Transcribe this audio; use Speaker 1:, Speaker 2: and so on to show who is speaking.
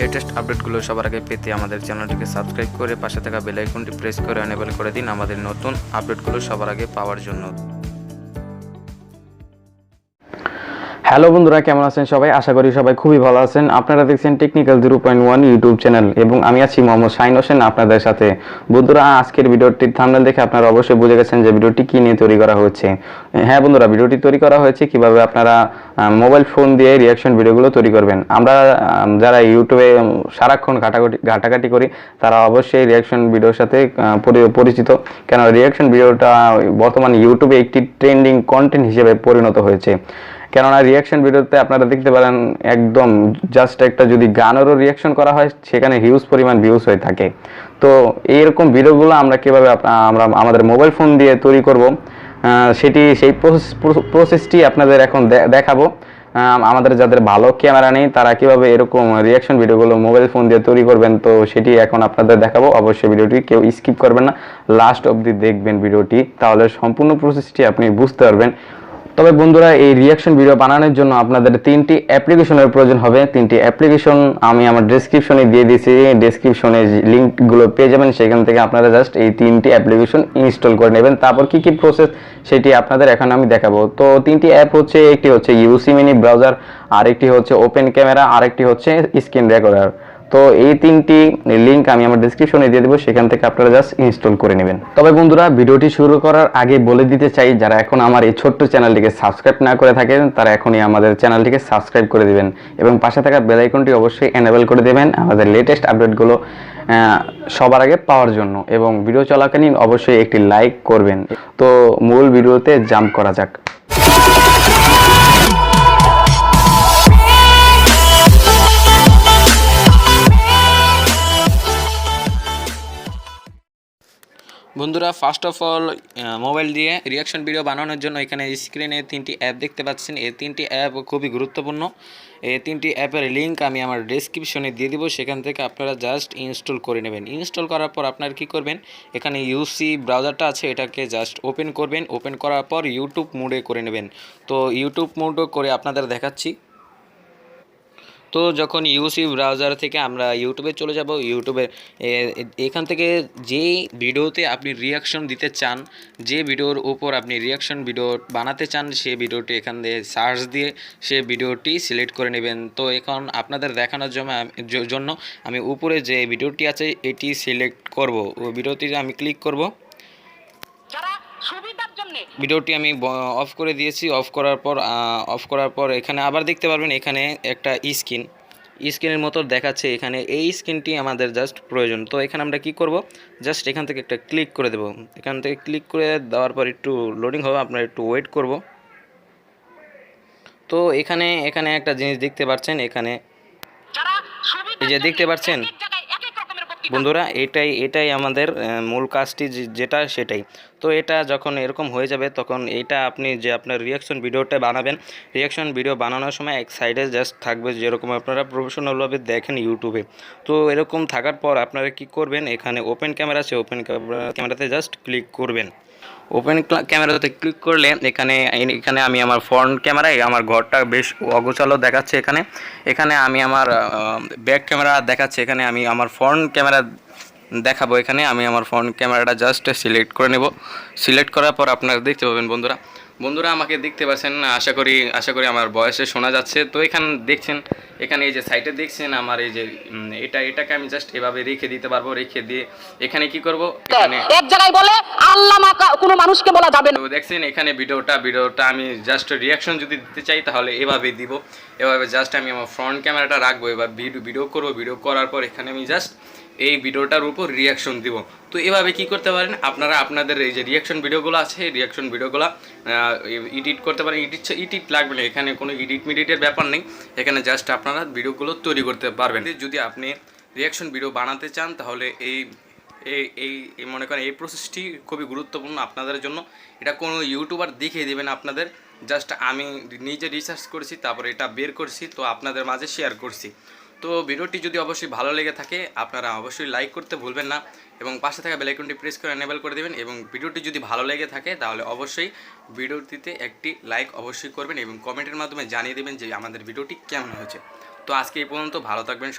Speaker 1: Latest আপডেটগুলো সবার আগে পেতে আমাদের চ্যানেলটিকে সাবস্ক্রাইব করে পাশে থাকা বেল আইকনটি প্রেস করে এনেবল করে দিন আমাদের নতুন আপডেটগুলো সবার আগে পাওয়ার জন্য।
Speaker 2: হ্যালো বন্ধুরা, কেমন আছেন সবাই? আশা করি সবাই খুবই ভালো আছেন। আপনারা দেখছেন technical zero point one YouTube channel এবং আমি আছি মোহাম্মদ শাহিন হোসেন আপনাদের সাথে। বন্ধুরা, আজকের ভিডিওটির থাম্বনেল দেখে আপনারা অবশ্যই বুঝে গেছেন যে ভিডিওটি কি নিয়ে তৈরি করা হয়েছে। হ্যাঁ বন্ধুরা, ভিডিওটি তৈরি করা হয়েছে কীভাবে আপনারা মোবাইল ফোন দিয়ে রিয়াকশন ভিডিওগুলো তৈরি করবেন। আমরা যারা ইউটিউবে সারাক্ষণ ঘাটাঘাটি ঘাটাঘাটি করি, তারা অবশ্যই রিয়াকশন ভিডিওর সাথে পরি- পরিচিত। কেন রিয়াকশন ভিডিওটা বর্তমানে ইউটিউবে একটি ট্রেন্ডিং কন্টেন্ট হিসেবে পরিণত হয়েছে। কেননা রিয়াকশন ভিডিওতে আপনারা দেখতে পারেন একদম জাস্ট একটা যদি গানেরও রিয়াকশন করা হয়, সেখানে হিউজ পরিমাণ ভিউজ হয়ে থাকে। তো এইরকম ভিডিওগুলো আমরা কীভাবে আমরা আমাদের মোবাইল ফোন দিয়ে তৈরি করব সেটি, সেই প্রসেসটি আপনাদের এখন দেখাবো। আমাদের যাদের ভালো ক্যামেরা নেই, তারা কীভাবে এরকম রিয়াকশন ভিডিওগুলো মোবাইল ফোন দিয়ে তৈরি করবেন, তো সেটি এখন আপনাদের দেখাবো। অবশ্যই ভিডিওটি কেউ স্কিপ করবেন না। লাস্ট অবধি দেখবেন ভিডিওটি তাহলে সম্পূর্ণ প্রসেসটি আপনি বুঝতে পারবেন। তবে বন্ধুরা, এই রিয়াকশন ভিডিও বানানোর জন্য আপনাদের তিনটি অ্যাপ্লিকেশনের প্রয়োজন হবে। তিনটি অ্যাপ্লিকেশন আমি আমার ডেসক্রিপশনে দিয়ে দিয়েছি। ডেসক্রিপশনে লিঙ্কগুলো পেয়ে যাবেন। সেখান থেকে আপনারা জাস্ট এই তিনটি অ্যাপ্লিকেশন ইনস্টল করে নেবেন। তারপর কি কি প্রসেস সেটি আপনাদের এখন আমি দেখাবো। তো তিনটি অ্যাপ হচ্ছে, একটি হচ্ছে ইউসি মিনি ব্রাউজার আরেকটি হচ্ছে ওপেন ক্যামেরা আরেকটি হচ্ছে স্ক্রিন রেকর্ডার তো এই তিনটি লিঙ্ক আমি আমার ডেসক্রিপশনে দিয়ে দেবো, সেখান থেকে আপনারা জাস্ট ইনস্টল করে নেবেন। তবে বন্ধুরা, ভিডিওটি শুরু করার আগে বলে দিতে চাই, যারা এখন আমার এই ছোট্ট চ্যানেলটিকে সাবস্ক্রাইব না করে থাকেন, তারা এখনই আমাদের চ্যানেলটিকে সাবস্ক্রাইব করে দিবেন এবং পাশে থাকা বেল আইকনটি অবশ্যই এনেবল করে দেবেন আমাদের লেটেস্ট আপডেটগুলো সবার আগে পাওয়ার জন্য এবং ভিডিও চলাকালীন অবশ্যই একটি লাইক করবেন। তো মূল ভিডিওতে জাম্প করা যাক।
Speaker 1: বন্ধুরা ফার্স্ট অফ অল মোবাইল দিয়ে রিয়াকশন ভিডিও বানানোর জন্য এখানে স্ক্রিনে তিনটি অ্যাপ দেখতে পাচ্ছেন। এই তিনটি অ্যাপ খুবই গুরুত্বপূর্ণ। এই তিনটি অ্যাপের লিঙ্ক আমি আমার ডেসক্রিপশনে দিয়ে দিব। সেখান থেকে আপনারা জাস্ট ইনস্টল করে নেবেন। ইনস্টল করার পর আপনারা কী করবেন? এখানে ইউসি ব্রাউজারটা আছে, এটাকে জাস্ট ওপেন করবেন। ওপেন করার পর ইউটিউব মোডে করে নেবেন। তো ইউটিউব মোডও করে আপনাদের দেখাচ্ছি। তো যখন ইউসি ব্রাউজার থেকে আমরা ইউটিউবে চলে যাব ইউটিউবে এখান থেকে যে ভিডিওতে আপনি রিয়াকশন দিতে চান, যে ভিডিওর উপর আপনি রিয়াকশন ভিডিও বানাতে চান, সেই ভিডিওটি এখান দিয়ে সার্চ দিয়ে সে ভিডিওটি সিলেক্ট করে নেবেন। তো এখন আপনাদের দেখানোর জন্য আমি- উপরে যে ভিডিওটি আছে, এটি সিলেক্ট করব। ও ভিডিওটি আমি ক্লিক করব। ভিডিওটি আমি অফ করে দিয়েছি অফ করার পর অফ করার পর এখানে আবার দেখতে পারবেন এখানে একটা স্ক্রিন স্ক্রিনের মতো দেখাচ্ছে এখানে। এই স্ক্রিনটি আমাদের জাস্ট প্রয়োজন। তো এখানে আমরা কি করব? জাস্ট এখান থেকে একটা ক্লিক করে দেব। এখান থেকে ক্লিক করে দেওয়ার পর একটু লোডিং হবে, আপনারা একটু ওয়েট করব। তো এখানে এখানে একটা জিনিস দেখতে পাচ্ছেন, এখানে। এই যে দেখতে পাচ্ছেন? বন্ধুরা, এটাই এটাই আমাদের মূল কাজটি যেটা সেটাই। তো এটা যখন এরকম হয়ে যাবে, তখন এটা আপনি যে আপনার রিয়াকশন ভিডিওটা বানাবেন রিয়াকশন ভিডিও বানানোর সময় এক সাইডে জাস্ট থাকবে যেরকম আপনারা প্রফেশনালভাবে দেখেন ইউটিউবে তো এরকম থাকার পর আপনারা কি করবেন, এখানে ওপেন ক্যামেরা আছে ওপেন ক্যামেরাতে জাস্ট ক্লিক করবেন। ওপেন ক্যামেরাতে ক্লিক করলে এখানে এখানে আমি আমার ফ্রন্ট ক্যামেরায় আমার ঘরটা বেশ অগোছালো দেখাচ্ছে এখানে। এখানে আমি আমার ব্যাক ক্যামেরা দেখাচ্ছে। এখানে আমি আমার ফ্রন্ট ক্যামেরা দেখাবো। এখানে আমি আমার ফ্রন্ট ক্যামেরাটা জাস্ট সিলেক্ট করে নেব। সিলেক্ট করার পর আপনারা দেখতে পাবেন বন্ধুরা বন্ধুরা আমাকে দেখতে পাচ্ছেন আশা করি আশা করি আমার বয়সে শোনা যাচ্ছে। তো এখানে দেখছেন এখানে এই যে সাইটে দেখছেন আমার এই যে এটা এটাকে আমি জাস্ট এভাবে রেখে দিতে পারব রেখে দিয়ে এখানে কি করব? এখানে
Speaker 3: এক জায়গায় বলে আল্লাহ কোনো মানুষকে বলা যাবে না।
Speaker 1: দেখছেন এখানে ভিডিওটা ভিডিওটা আমি জাস্ট রিয়াকশন যদি দিতে চাই তাহলে এভাবে দিব। এভাবে জাস্ট আমি আমার ফ্রন্ট ক্যামেরাটা রাখব এবার ভিডিও ভিডিও করব। ভিডিও করার পর এখানে আমি জাস্ট এই ভিডিওটার উপর রিয়াকশন দিব। তো এভাবে কি করতে পারেন? আপনারা আপনাদের এই যে রিয়াকশন ভিডিওগুলো আছে, এই রিয়াকশন ভিডিওগুলো এডিট করতে পারেন। এডিট এডিট লাগবে না। এখানে কোনো এডিট মিডিটের ব্যাপার নেই। এখানে জাস্ট আপনারা ভিডিওগুলো তৈরি করতে পারবেন। যদি আপনি রিয়াকশন ভিডিও বানাতে চান, তাহলে এই এই এই মনে করেন এই প্রসেসটি খুবই গুরুত্বপূর্ণ আপনাদের জন্য। এটা কোনো ইউটিউবার দেখিয়ে দেবেন আপনাদের। জাস্ট আমি নিজে রিসার্চ করছি, তারপরে এটা বের করছি, তো আপনাদের মাঝে শেয়ার করছি। তো ভিডিওটি যদি অবশ্যই ভালো লেগে থাকে, আপনারা অবশ্যই লাইক করতে ভুলবেন না এবং পাশে থাকা বেলাইকনটি প্রেস করে এনেবল করে দেবেন এবং ভিডিওটি যদি ভালো লেগে থাকে, তাহলে অবশ্যই ভিডিওটিতে একটি লাইক অবশ্যই করবেন এবং কমেন্টের মাধ্যমে জানিয়ে দেবেন যে আমাদের ভিডিওটি কেমন হয়েছে। তো আজকে এই পর্যন্ত, ভালো থাকবেন সবাই।